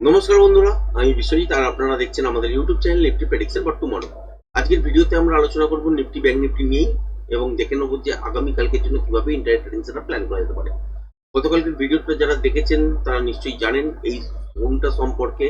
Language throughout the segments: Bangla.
নমস্কার বন্ধুরা, আমি বিশ্বজিৎ, আর আপনারা দেখছেন আমাদের YouTube channel Nifty prediction for tomorrow আজকের ভিডিওতে আমরা আলোচনা করব নিফটি ব্যাংক নিফটি নিয়েই, এবং দেখে নেব যে আগামী কালকের জন্য কীভাবে ইন্টারনেট ট্রেডিং সেটা প্ল্যান করা যেতে পারে। গতকালকের ভিডিওটা যারা দেখেছেন, তারা নিশ্চয়ই জানেন, এই ফোনটা সম্পর্কে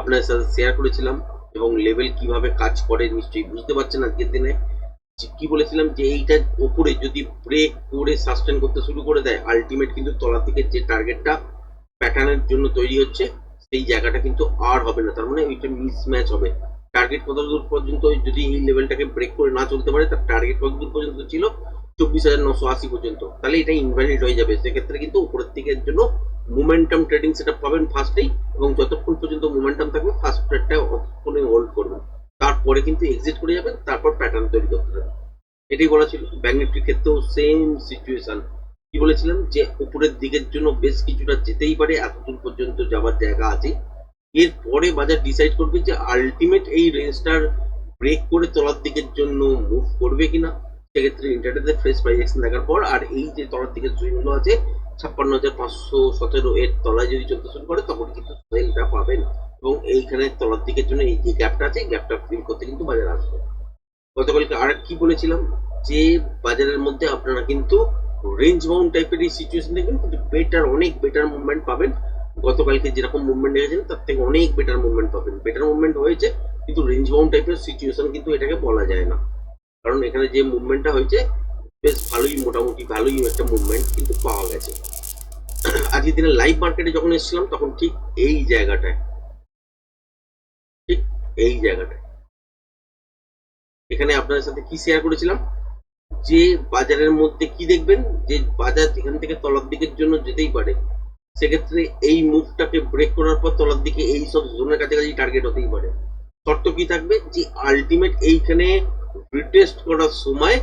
আপনাদের সাথে শেয়ার করেছিলাম, এবং লেভেল কীভাবে কাজ করে নিশ্চয়ই বুঝতে পারছেন আজকের দিনে। যে কি বলেছিলাম, যে এইটার ওপরে যদি ব্রেক করে সাস্টেন করতে শুরু করে দেয় আলটিমেট কিন্তু তলা থেকে যে টার্গেটটা প্যাটার্নের জন্য তৈরি হচ্ছে সেই জায়গাটা কিন্তু আর হবে না। তার মানে এটা মিসম্যাচ হবে। টার্গেট কত দূর পর্যন্ত যদি এই লেভেলটাকে ব্রেক করে না চলতে পারে, তার টার্গেট কত দূর পর্যন্ত ছিল? চব্বিশ হাজার নশো আশি পর্যন্ত। তাহলে এটা ইনভ্যালিড হয়ে যাবে। সেক্ষেত্রে কিন্তু উপরের দিকের জন্য মোমেন্টাম ট্রেডিং সেটা পাবেন ফার্স্টেই এবং যতক্ষণ পর্যন্ত মোমেন্টাম থাকবে ফার্স্ট ট্রেডটা অতক্ষণে হোল্ড করবেন। তারপরে কিন্তু এক্সিট করে যাবেন, তারপর প্যাটার্ন তৈরি করতে হবে এটাই বলা ছিল। ব্যাংক নিফটির ক্ষেত্রেও সেম সিচুয়েশন কি বলেছিলাম যে উপরের দিকের জন্য বেশ কিছুটা যেতেই পারে, এতদূর পর্যন্ত যাওয়ার জায়গা আছে এরপরে বাজার ডিসাইড করবে যে আলটিমেট এই রেঞ্জটার ব্রেক করে তলার দিকের জন্য মুভ করবে কিনা। সেক্ষেত্রে ইন্টারনেটে ফ্রেশ প্রাইজেকশন দেখার পর, আর এই যে তলার দিকের সুইংগুলো আছে, ছাপ্পান্ন হাজার পাঁচশো সতেরো এর তলায় যদি চলতে শুরু করে, তখন কিন্তু সেলটা পাবেন। এবং এইখানে তলার দিকের জন্য এই যে গ্যাপটা আছে গ্যাপটা ফিল করতে কিন্তু বাজার আসবে। গতকালকে আর কি বলেছিলাম? যে বাজারের মধ্যে আপনারা কিন্তু রেঞ্জ বাউন্ড টাইপের এই সিচুয়েশন দেখবেন, কিন্তু বেটার অনেক বেটার মুভমেন্ট পাবেন। গতকালকে যেরকম মুভমেন্ট দেখেছেন তার থেকে অনেক বেটার মুভমেন্ট পাবেন। বেটার মুভমেন্ট হয়েছে, কিন্তু রেঞ্জ বাউন্ড টাইপের সিচুয়েশন কিন্তু এটাকে বলা যায় না। কারণ এখানে যে মুভমেন্টটা হয়েছে, বেশ ভালোই, মোটামুটি ভালোই একটা মুভমেন্ট কিন্তু পাওয়া গেছে। আজকের দিনে লাইভ মার্কেটে যখন এসেছিলাম, তখন ঠিক এই জায়গাটায়, ঠিক এই জায়গাটায়। এখানে আপনাদের সাথে কি শেয়ার করেছিলাম? যে বাজারের মধ্যে কি দেখবেন? যে বাজার এখান থেকে তলার দিকের জন্য যেতেই পারে, সেক্ষেত্রে এই মুভটাকে ব্রেক করার পর তলার দিকে এই সব জোনের কাছাকাছি টার্গেট হতেই পারে। শর্ত কি থাকবে? যে আলটিমেট এইখানে রিটেস্ট করার সময়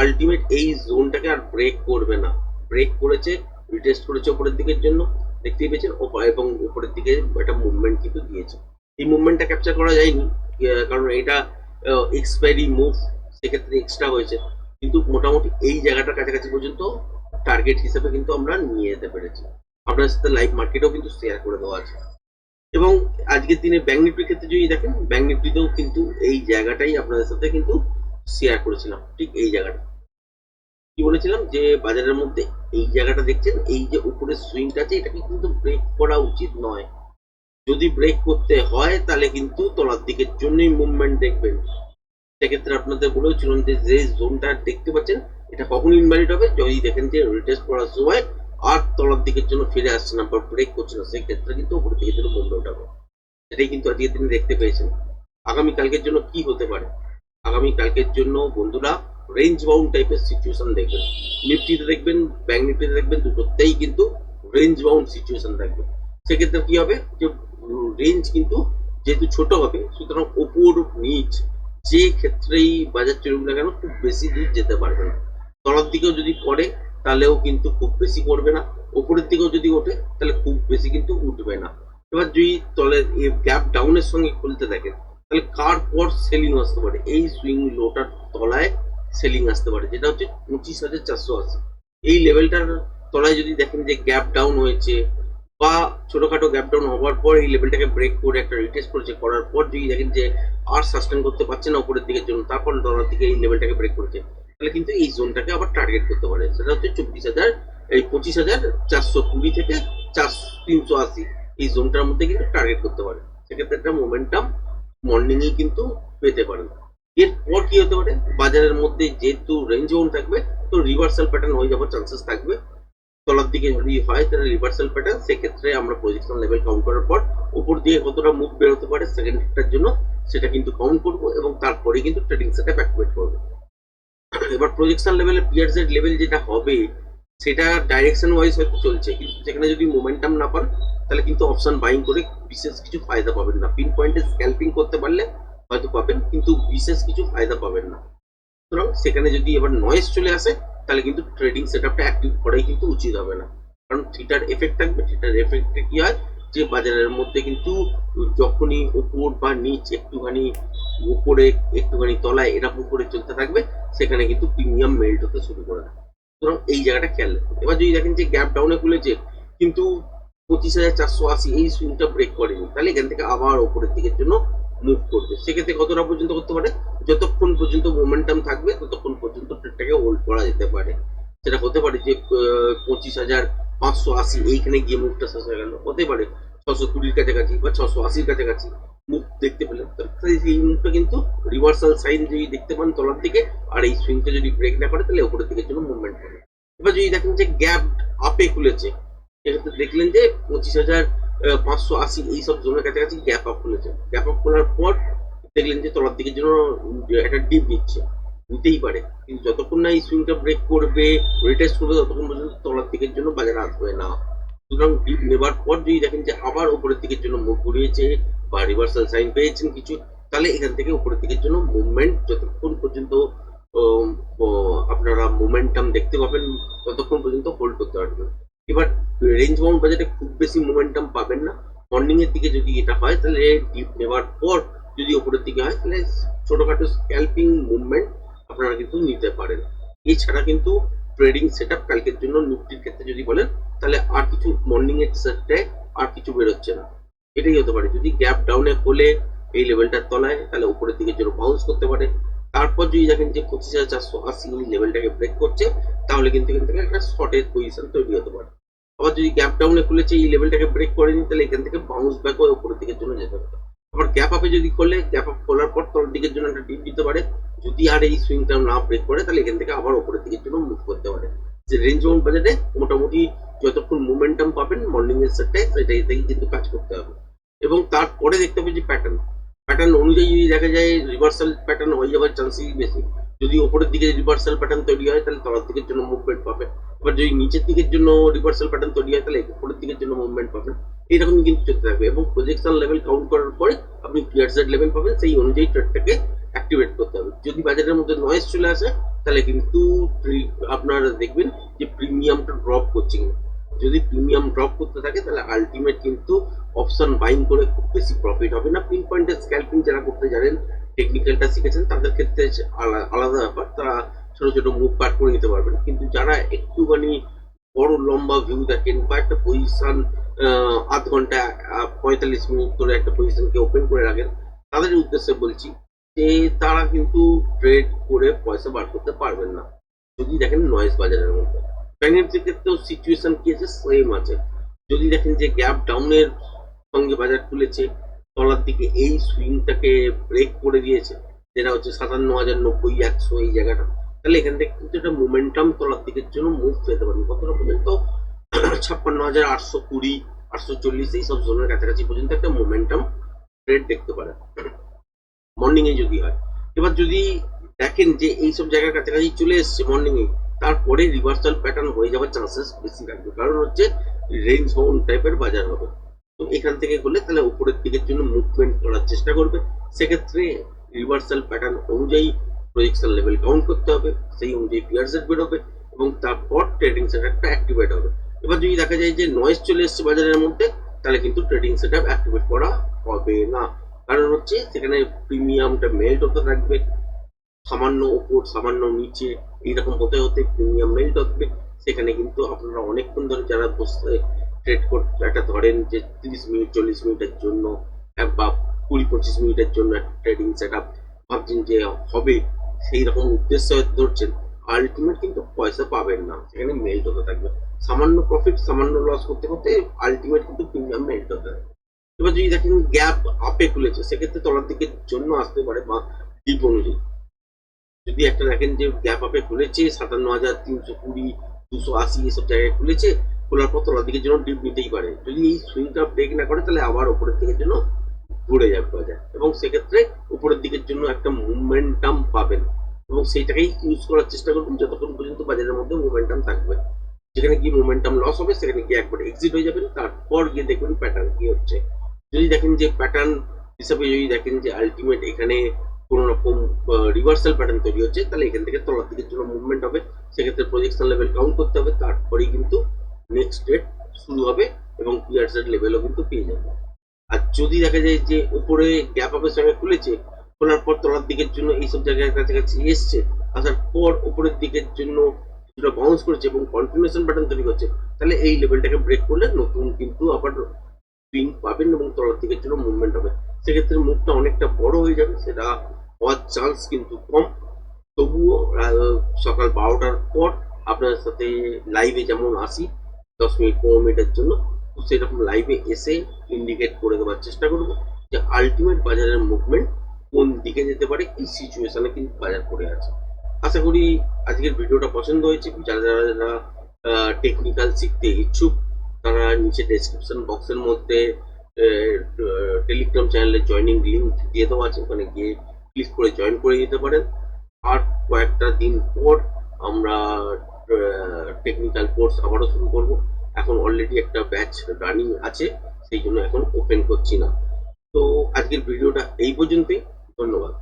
আলটিমেট এই জোনটাকে আর ব্রেক করবে না। ব্রেক করেছে রিটেস্ট করেছে উপরের দিকের জন্য, দেখতেই পেয়েছেন? এবং উপরের দিকে একটা মুভমেন্ট কিন্তু দিয়েছে। এই মুভমেন্টটা ক্যাপচার করা যায়নি কারণ এটা এক্সপায়ারি মুভ সেক্ষেত্রে এক্সট্রা হয়েছে। কিন্তু মোটামুটি এই জায়গাটার কাছাকাছি পর্যন্ত টার্গেট হিসেবে কিন্তু আমরা নিয়ে যেতে পেরেছি। আপনার সাথে লাইভ মার্কেটেও কিন্তু শেয়ার করে দেওয়া আছে। এবং আজকের দিনে ব্যাংক নিফটির ক্ষেত্রে যদি দেখেন ব্যাংক নিফটিতেও কিন্তু এই জায়গাটাই আপনাদের সাথে কিন্তু শেয়ার করেছিলাম। ঠিক এই জায়গাটা। কি বলেছিলাম? যে বাজারের মধ্যে এই জায়গাটা দেখছেন, এই যে উপরের সুইংটা আছে, এটাকে কিন্তু ব্রেক করা উচিত নয়। যদি ব্রেক করতে হয়, তাহলে কিন্তু তলার দিকের জন্যই মুভমেন্ট দেখবেন। সেক্ষেত্রে আপনাদের বলেছিলাম যে যে জোনটা দেখতে পাচ্ছেন, এটা কখন ইনভ্যালিড হবে। যদি দেখেন যে রিটেস্ট করার সময় আর তলার দিকের জন্য ফিরে আসছে না বা ব্রেক করছে না সেই ক্ষেত্রে কিন্তু উপরের দিকের জন্য মুভমেন্ট হবে এটাই কিন্তু আজকের দিনে দেখতে পেয়েছেন। আগামী কালকের জন্য কি হতে পারে? আগামী কালকের জন্য বন্ধুরা রেঞ্জ বাউন্ড টাইপের সিচুয়েশন দেখবেন। নিফটিতে দেখবেন ব্যাংক নিফটিতে দেখবেন, দুটোতেই কিন্তু রেঞ্জ বাউন্ড সিচুয়েশন থাকবে। সেক্ষেত্রে কি হবে? যে রেঞ্জ কিন্তু যেহেতু ছোট হবে, সুতরাং ওপর নিচ যে ক্ষেত্রেই বাজার চলুক না কেন, খুব বেশি দূর যেতে পারবে না। তলার দিকেও যদি পড়ে, তাহলেও কিন্তু খুব বেশি পড়বে না। ওপরের দিকেও যদি ওঠে, তাহলে খুব বেশি কিন্তু উঠবে না। এবার যদি তলের গ্যাপ ডাউনের সঙ্গে খুলতে থাকে তাহলে কার পর সেলিং আসতে পারে? এই সুইং লোটার তলায় সেলিং আসতে পারে, যেটা হচ্ছে পঁচিশ হাজার চারশো আশি। এই লেভেলটার তলায় যদি দেখেন যে গ্যাপ ডাউন হয়েছে, বা ছোটখাটো গ্যাপ ডাউন হওয়ার পর এই লেভেলটাকে ব্রেক করে একটা রিটেস্ট করেছে করার পর যদি দেখেন যে আর সাস্টেন করতে পারছে না উপরের দিকের জন্য, তারপর তলার দিকে এই লেভেলটাকে ব্রেক করেছে। তাহলে কিন্তু এই জোনটাকে আবার টার্গেট করতে পারে। সেটা হচ্ছে চব্বিশ হাজার, এই পঁচিশ হাজার চারশো কুড়ি থেকে চারশো তিনশো আশি এই জোনটার মধ্যে কিন্তু টার্গেট করতে পারে। সেক্ষেত্রে একটা মোমেন্টাম মর্নিং এ কিন্তু পেতে পারেন। এরপর কি হতে পারে? বাজারের মধ্যে যেহেতু রেঞ্জ জোন থাকবে, তো রিভার্সাল প্যাটার্ন হয়ে যাওয়ার চান্সেস থাকবে। তলার দিকে যদি হয়, তাহলে রিভার্সাল প্যাটার্ন সেক্ষেত্রে আমরা প্রজেকশন লেভেল কাউন্ট করার পর, উপর দিয়ে কতটা মুভ বেরোতে পারে সেকেন্ড সেকেন্ডটার জন্য, সেটা কিন্তু কাউন্ট করব এবং তারপরে কিন্তু ট্রেডিং সেটা অ্যাক্টিভেট করব। এবার প্রজেকশন লেভেলে পিয়ার জেড লেভেল যেটা হবে, সেটা ডাইরেকশন ওয়াইজ হয়তো চলছে, কিন্তু সেখানে যদি মোমেন্টাম না পান, তাহলে কিন্তু অপশন বাইং করে বিশেষ কিছু ফায়দা পাবেন না। পিন পয়েন্টে স্ক্যাল্পিং করতে পারলে হয়তো পাবেন, কিন্তু বিশেষ কিছু ফায়দা পাবেন না। সুতরাং সেখানে যদি এবার নয়েজ চলে আসে তাহলে কিন্তু ট্রেডিং সেট আপটা অ্যাক্টিভ করাই কিন্তু উচিত হবে না। কারণ থিটার এফেক্ট থাকবে থিটার এফেক্টে কি হয়? যে বাজারের মধ্যে কিন্তু যখনই উপর বা নিচ একটুখানি উপরে, একটুখানি তলায় এরকম করে চলতে থাকবে, সেখানে কিন্তু প্রিমিয়াম মেল্ট হতে শুরু করে সুতরাং এই জায়গাটা খেয়াল রাখুন এবার যদি দেখেন যে গ্যাপ ডাউনে খুলেছে, কিন্তু পঁচিশ হাজার চারশো আশি এই সুইংটা ব্রেক করেনি, তাহলে এখান থেকে আবার ওপরের দিকের জন্য মুভ করবে। সেক্ষেত্রে কতটা পর্যন্ত করতে পারে? যতক্ষণ পর্যন্ত মোমেন্টাম থাকবে, ততক্ষণ পর্যন্ত ট্রেডটাকে হোল্ড করা যেতে পারে। সেটা হতে পারে যে পঁচিশ হাজার পাঁচশো আশি, এইখানে গিয়ে মুভটা শেষ হয়ে গেল। হতে পারে ছশো কুড়ির কাছাকাছি বা ছশো আশির কাছাকাছি মুভ দেখতে পেলেন। এই মুভটা কিন্তু রিভার্সাল সাইন যদি দেখতে পান তলার দিকে, আর এই সুইংটা যদি ব্রেক না করে, তাহলে উপরের দিকের জন্য মুভমেন্ট হবে এবার যদি দেখেন যে গ্যাপ আপে খুলেছে, সেক্ষেত্রে দেখলেন যে পঁচিশ হাজার পাঁচশো আশি এইসব জোনের কাছাকাছি গ্যাপ আপ খুলেছে গ্যাপ আপ খোলার পর দেখলেন যে তলার দিকের জন্য একটা ডিপ নিচ্ছে। নিতেই পারে। কিন্তু যতক্ষণ না এই সুইংটা ব্রেক করবে রিটেস্ট করবে, ততক্ষণ পর্যন্ত তলার দিকের জন্য বাজারে আসবে না সুতরাং ডিপ নেবার পর যদি দেখেন যে আবার উপরের দিকের জন্য মুখ ঘুরিয়েছে বা রিভার্সাল সাইন পেয়েছেন কিছু, তাহলে এখান থেকে উপরের দিকের জন্য মুভমেন্ট যতক্ষণ পর্যন্ত আপনারা মোমেন্টাম দেখতে পাবেন, ততক্ষণ পর্যন্ত হোল্ড করতে পারবেন। এবার রেঞ্জ বাউন্ড বাজারে খুব বেশি মোমেন্টাম পাবেন না। মর্নিং এর দিকে যদি এটা হয়, তাহলে ডিপ নেওয়ার পর যদি উপরের দিকে হয়, তাহলে ছোটখাটো স্ক্যাল্পিং মুভমেন্ট আপনারা কিন্তু নিতে পারেন। এছাড়া কিন্তু ট্রেডিং সেট আপ কালকের জন্য নিফটির ক্ষেত্রে যদি বলেন, তাহলে আর কিছু মর্নিং এর সেটটায় আর কিছু বেরোচ্ছে না। এটাই হতে পারে। যদি গ্যাপ ডাউনে হলে এই লেভেলটার তলায়, তাহলে উপরের দিকে জন্য বাউন্স করতে পারে। তারপর যদি দেখেন যে পঁচিশ হাজার চারশো আশি লেভেলটাকে ব্রেক করছে, তাহলে কিন্তু এখান থেকে একটা শর্টের পজিশন তৈরি হতে পারে। আবার যদি গ্যাপ ডাউনে খুলেছে, এই লেভেলটাকে ব্রেক করে করেনি তাহলে এখান থেকে বাউন্স ব্যাক হয়ে উপরের দিকের জন্য যেতে পারে আবার গ্যাপ আপে যদি করলে গ্যাপ আপ খোলার পর তলার দিকের জন্য একটা ডিপ দিতে পারে। যদি আর এই সুইংটা না ব্রেক করে, তাহলে এখান থেকে আবার উপরের দিকের জন্য মুভ করতে পারে। যে রেঞ্জ বাউন্ড বাজেটে মোটামুটি যতক্ষণ মোমেন্টাম পাবেন মর্নিং এর সেটটায় সেটা এতেই কিন্তু কাজ করতে হবে। এবং তারপরে দেখতে হবে যে প্যাটার্ন প্যাটার্ন অনুযায়ী যদি দেখা যায় রিভার্সাল প্যাটার্ন হয়ে যাওয়ার চান্সেস বেশি। যদি ওপরের দিকে রিভার্সাল প্যাটার্ন তৈরি হয়, তাহলে তলার দিকের জন্য মুভমেন্ট পাবে। এবার যদি নিচের দিকের জন্য রিভার্সাল প্যাটার্ন তৈরি হয়, তাহলে উপরের দিকের জন্য মুভমেন্ট পাবেন। এইরকমই কিন্তু চলতে থাকবে এবং প্রজেকশন লেভেল কাউন্ট করার পরে আপনি ক্লিয়ার সেট লেভেল পাবেন। সেই অনুযায়ী ট্রেডটাকে অ্যাক্টিভেট করতে হবে। যদি বাজারের মধ্যে নয়েজ চলে আসে, তাহলে কিন্তু আপনারা দেখবেন যে প্রিমিয়ামটা ড্রপ করছে। যদি প্রিমিয়াম ড্রপ করতে থাকে, তাহলে আলটিমেট কিন্তু অপশন বাইং করে খুব বেশি প্রফিট হবে না। পিন পয়েন্টের স্ক্যাল্পিং যারা করতে জানেন টেকনিক্যালটা শিখেছেন, তাদের ক্ষেত্রে আলা- আলাদা ব্যাপার। তারা ছোট ছোট মুভ কাট করে নিতে পারবেন কিন্তু যারা একটুখানি বড় লম্বা ভিউ দেখেন বা একটা পজিশন আধ ঘণ্টা পঁয়তাল্লিশ মিনিট ধরে একটা পজিশনকে ওপেন করে রাখেন, তাদের উদ্দেশ্যে বলছি যে তারা কিন্তু ট্রেড করে পয়সা বার করতে পারবেন না। যদি দেখেন নয়েজ বাজারের মধ্যে। ফাইন্যান্সের ক্ষেত্রেও সিচুয়েশন কি আছে? সেম আছে। যদি দেখেন যে গ্যাপ ডাউনের সঙ্গে বাজার খুলেছে, তলার দিকে এই সুইংটাকে ব্রেক করে দিয়েছে, যেটা হচ্ছে সাতান্ন হাজার নব্বই একশো এই জায়গাটা। তাহলে এখান থেকে কিন্তু একটা মোমেন্টাম তলার দিকের জন্য মুভ পেতে পারেন কতটা পর্যন্ত? ছাপ্পান্ন হাজার আটশো কুড়ি, আটশো চল্লিশ এইসব জোনের কাছাকাছি পর্যন্ত একটা মোমেন্টাম ট্রেড দেখতে পারেন। মর্নিং এ যদি হয়। এবার যদি দেখেন যে এইসব জায়গার কাছাকাছি চলে এসছে মর্নিং এ, তারপরে রিভার্সাল প্যাটার্ন হয়ে যাওয়ার চান্সেস বেশি থাকবে। কারণ হচ্ছে রেঞ্জ বাউন্ড টাইপের বাজার হবে। তো এখান থেকে করলে তাহলে উপরের দিকের জন্য মুভমেন্ট করার চেষ্টা করবে। সেক্ষেত্রে রিভার্সাল প্যাটার্ন অনুযায়ী প্রজেকশন লেভেল কাউন্ট করতে হবে, সেই অনুযায়ী পিয়ার সেট বেরোবে এবং তারপর ট্রেডিং সেট আপটা অ্যাক্টিভেট হবে। এবার যদি দেখা যায় যে নয়েজ চলে এসছে বাজারের মধ্যে, তাহলে কিন্তু ট্রেডিং সেট আপ অ্যাক্টিভেট করা হবে না। কারণ হচ্ছে সেখানে প্রিমিয়ামটা মেল্ট হতে থাকবে, সামান্য ওপর সামান্য নিচে, এইরকম হতে হতে প্রিমিয়াম মেল্ট হবে সেখানে কিন্তু আপনারা অনেকক্ষণ ধরে যারা বসে ট্রেড করতে একটা ধরেন যে তিরিশ মিনিট, চল্লিশ মিনিটের জন্য, বা কুড়ি পঁচিশ মিনিটের জন্য একটা ট্রেডিং সেট আপ ভাবছেন যে হবে। সেই রকম উদ্দেশ্য ধরছেন আলটিমেট কিন্তু পয়সা পাবেন না। সেখানে মেল্ট হতে থাকবে। সামান্য প্রফিট সামান্য লস করতে করতে আলটিমেট কিন্তু প্রিমিয়াম মেল্ট হতে থাকবে এবার যদি দেখেন গ্যাপ আপে খুলেছে, সেক্ষেত্রে তলার দিকের জন্য আসতে পারে বা ডিপ অনুযায়ী। যদি একটা দেখেন যে গ্যাপ আপে খুলেছে, সাতান্ন হাজার তিনশো কুড়ি, দুশো আশি এসব জায়গায় খুলেছে, খোলার পর তলার দিকের জন্য ডিপ নিতেই পারে। যদি এই সুইংটা ব্রেক না করে, তাহলে আবার ওপরের দিকের জন্য ঘুরে যাবে বাজার। এবং সেক্ষেত্রে উপরের দিকের জন্য একটা মুভমেন্টাম পাবেন। এবং সেইটাকেই ইউজ করার চেষ্টা করবেন যতক্ষণ পর্যন্ত বাজারের মধ্যে মুভমেন্টাম থাকবে। যেখানে গিয়ে মোমেন্টাম লস হবে, সেখানে গিয়ে একবার এক্সিট হয়ে যাবেন। তারপর গিয়ে দেখবেন প্যাটার্ন কি হচ্ছে। যদি দেখেন যে প্যাটার্ন হিসাবে যদি দেখেন যে আলটিমেট এখানে কোনো রকম রিভার্সাল প্যাটার্ন তৈরি হচ্ছে, তাহলে এখান থেকে তলার দিকের জন্য মুভমেন্ট হবে। সেক্ষেত্রে প্রজেকশন লেভেল কাউন্ট করতে হবে। তারপরেই কিন্তু নেক্সট ডেট শুরু হবে এবং পিয়ারসের লেভেলও কিন্তু পেয়ে যাবে আর যদি দেখা যায় যে উপরে গ্যাপ আপের সঙ্গে খুলেছে, খোলার পর তলার দিকের জন্য এইসব জায়গায় কাছাকাছি এসছে, আসার পর উপরের দিকের জন্য কিছুটা বাউন্স করেছে এবং কন্টিনিউশন প্যাটার্ন তৈরি করছে, তাহলে এই লেভেলটাকে ব্রেক করলে নতুন কিন্তু আবার সুইং পাবেন এবং তলার দিকের জন্য মুভমেন্ট হবে। সেক্ষেত্রে মুভটা অনেকটা বড় হয়ে যাবে, সেটা হওয়ার চান্স কিন্তু কম। তবুও সকাল বারোটার পর আপনার সাথে লাইভে যেমন আসি, দশ মিনিট পনেরো মিনিটের জন্য তো সেরকম লাইভে এসে ইন্ডিকেট করে দেওয়ার চেষ্টা করব যে আলটিমেট বাজারের মুভমেন্ট কোন দিকে যেতে পারে, এই সিচুয়েশনে কিন্তু বাজার পড়ে আছে। আশা করি আজকের ভিডিওটা পছন্দ হয়েছে। যারা যারা যারা টেকনিক্যাল শিখতে ইচ্ছুক, তারা নিচে ডেসক্রিপশন বক্সের মধ্যে টেলিগ্রাম চ্যানেলে জয়নিং লিঙ্ক দিয়ে দেওয়া আছে। ওখানে গিয়ে ক্লিক করে জয়েন করে দিতে পারেন। আর কয়েকটা দিন পর আমরা টেকনিক্যাল কোর্স আবারও শুরু করব। এখন অলরেডি একটা ব্যাচ রানিং আছে, সেই জন্য এখন ওপেন করছি না। তো আজকের ভিডিওটা এই পর্যন্তই, ধন্যবাদ।